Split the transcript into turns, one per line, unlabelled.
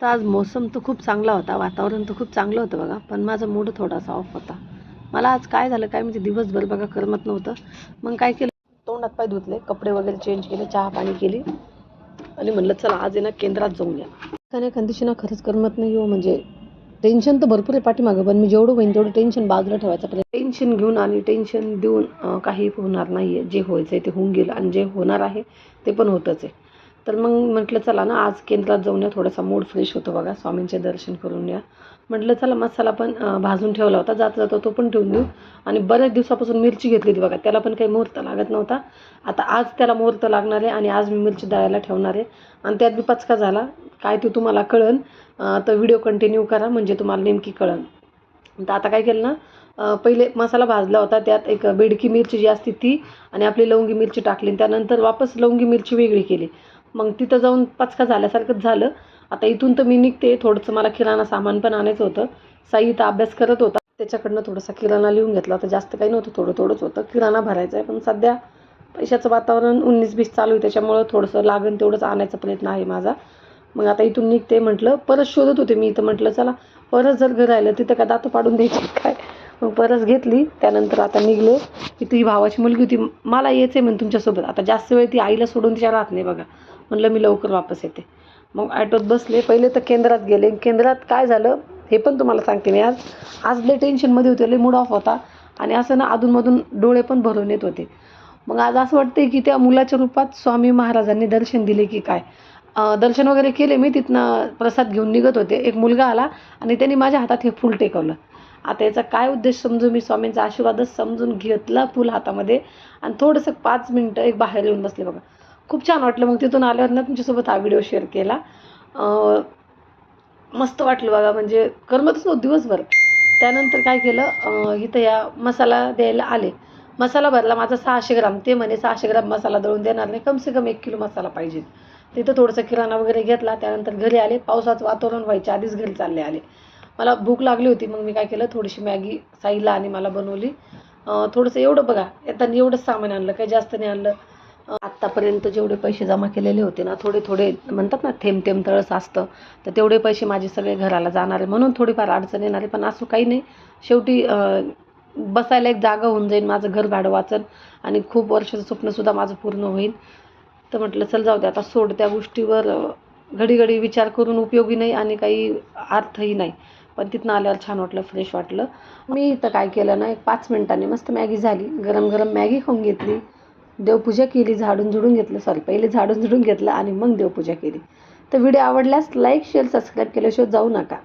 तर आज मोसम तर खूप चांगला होता वातावरण तर खूप चांगलं होतं बघा पण माझा मूड थोडासा ऑफ होता. मला आज काय झालं काय म्हणजे दिवसभर बघा करमत नव्हतं. मग काय केलं? तोंडात पाय धुतले कपडे वगैरे चेंज केले चहा पाणी केली. आणि म्हणलं चला आज आहे ना केंद्रात जाऊन या. एखाद्या एखाद दिवशी ना खरंच करमत नाही हो म्हणजे टेन्शन तर भरपूर आहे पाठीमागं पण मी जेवढं होईन तेवढं टेन्शन बाजूला ठेवायचं. पण टेन्शन घेऊन आणि टेन्शन देऊन काही होणार नाही आहे जे व्हायचं आहे ते होऊन गेलं आणि जे होणार आहे ते पण होतंच आहे. तर मग म्हटलं चला ना आज केंद्रात जाऊन या थोडासा मूड फ्रेश होतो बघा स्वामींचे दर्शन करून या. म्हटलं चला मसाला पण भाजून ठेवला होता जाता जाता तो पण ठेवून देऊ. आणि बऱ्याच दिवसापासून मिरची घेतली होती बघा त्याला पण काही मुहूर्त लागत नव्हता. आता आज त्याला मुहूर्त लागणार आहे आणि आज मी मिरची दळायला ठेवणार आहे. आणि त्यात बी पचका झाला. काय ते तुम्हाला कळन. तर व्हिडिओ कंटिन्यू करा म्हणजे तुम्हाला नेमकी कळन. तर आता काय केलं ना पहिले मसाला भाजला होता त्यात एक बेडकी मिरची जी असते ती आणि आपली लवंगी मिरची टाकली त्यानंतर वापस लवंगी मिरची वेगळी केली. मग तिथं जाऊन पचका झाल्यासारखंच झालं. आता इथून तर मी निघते. थोडंसं मला किराणा सामान पण आणायचं होतं. साई इथं अभ्यास करत होता. त्याच्याकडनं थोडासा किराणा लिहून घेतला होता. जास्त काही नव्हतं. थोडं थोडंच होतं. किराणा भरायचा आहे. पण सध्या पैशाचं वातावरण उन्नीस बीस चालू आहे. त्याच्यामुळं थोडंसं लागन तेवढंच आणायचा प्रयत्न आहे माझा. मग आता इथून निघते म्हटलं. परत शोधत होते मी. इथं म्हटलं चला परत जर घर राहिलं तिथं का दातं पाडून द्यायची काय? मग घेतली त्यानंतर आता निघलो. की तुझी भावाची मुलगी होती मला यायचं आहे म्हणे तुमच्यासोबत. आता जास्त वेळ ती आईला सोडून तिच्या राहत नाही बघा. म्हणलं मी लवकर वापस येते. मग ॲटोत बसले. पहिले तर केंद्रात गेले. केंद्रात काय झालं हे पण तुम्हाला सांगते मी आज. आज लय टेन्शनमध्ये होते लय मूड ऑफ होता. आणि असं ना अधूनमधून डोळे पण भरून येत होते. मग आज असं वाटतंय की त्या मुलाच्या रूपात स्वामी महाराजांनी दर्शन दिले की काय? दर्शन वगैरे केले मी. तिथनं प्रसाद घेऊन निघत होते. एक मुलगा आला आणि त्यांनी माझ्या हातात हे फूल टेकवलं. आता याचा काय उद्देश समजून मी? स्वामींचा आशीर्वादच समजून घेतला फुल हातामध्ये. आणि थोडंसं पाच मिनटं एक बाहेर येऊन बसले बघा. खूप छान वाटलं. मग तिथून आल्यावर ना तुमच्यासोबत हा व्हिडिओ शेअर केला. मस्त वाटलं बघा. म्हणजे करमतच नव्हतं दिवसभर. त्यानंतर काय केलं? इथं या मसाला द्यायला आले. मसाला भरला माझा सहाशे ग्राम. ते म्हणे सहाशे ग्राम मसाला दळून देणार नाही. कमसे कम एक किलो मसाला पाहिजे. तिथं थोडंसं किराणा वगैरे घेतला. त्यानंतर घरी आले. पावसाचं वातावरण व्हायच्या आधीच घरी चालले आले. मला भूक लागली होती मग मी काय केलं थोडीशी मॅगी साईला आणि मला बनवली. थोडंसं एवढं बघा येताना एवढंच सामान आणलं काही जास्त नाही आणलं. आत्तापर्यंत जेवढे पैसे जमा केलेले होते ना थोडे थोडे म्हणतात ना थेंब थेंब तळस असतं. तर तेवढे पैसे माझे सगळे घराला जाणार आहे. म्हणून थोडीफार अडचण येणार आहे पण असं काही नाही. शेवटी बसायला एक जागा होऊन जाईल माझं घर भाडं वाचन आणि खूप वर्षाचं स्वप्नसुद्धा माझं पूर्ण होईल तर म्हटलं चल जाऊ दे आता सोड त्या गोष्टीवर घडीघडी घडी घडी विचार करून उपयोगी नाही आणि काही अर्थही नाही. पण तिथनं आल्यावर छान वाटलं फ्रेश वाटलं. मी इथं काय केलं ना एक पाच मिनिटांनी मस्त मॅगी झाली. गरम गरम मॅगी खाऊन घेतली. देवपूजा केली झाडून झुडून घेतलं. सॉरी पहिले झाडून झुडून घेतलं आणि मग देवपूजा केली. तर व्हिडिओ आवडल्यास लाईक शेअर सबस्क्राईब केल्याशिवाय जाऊ नका.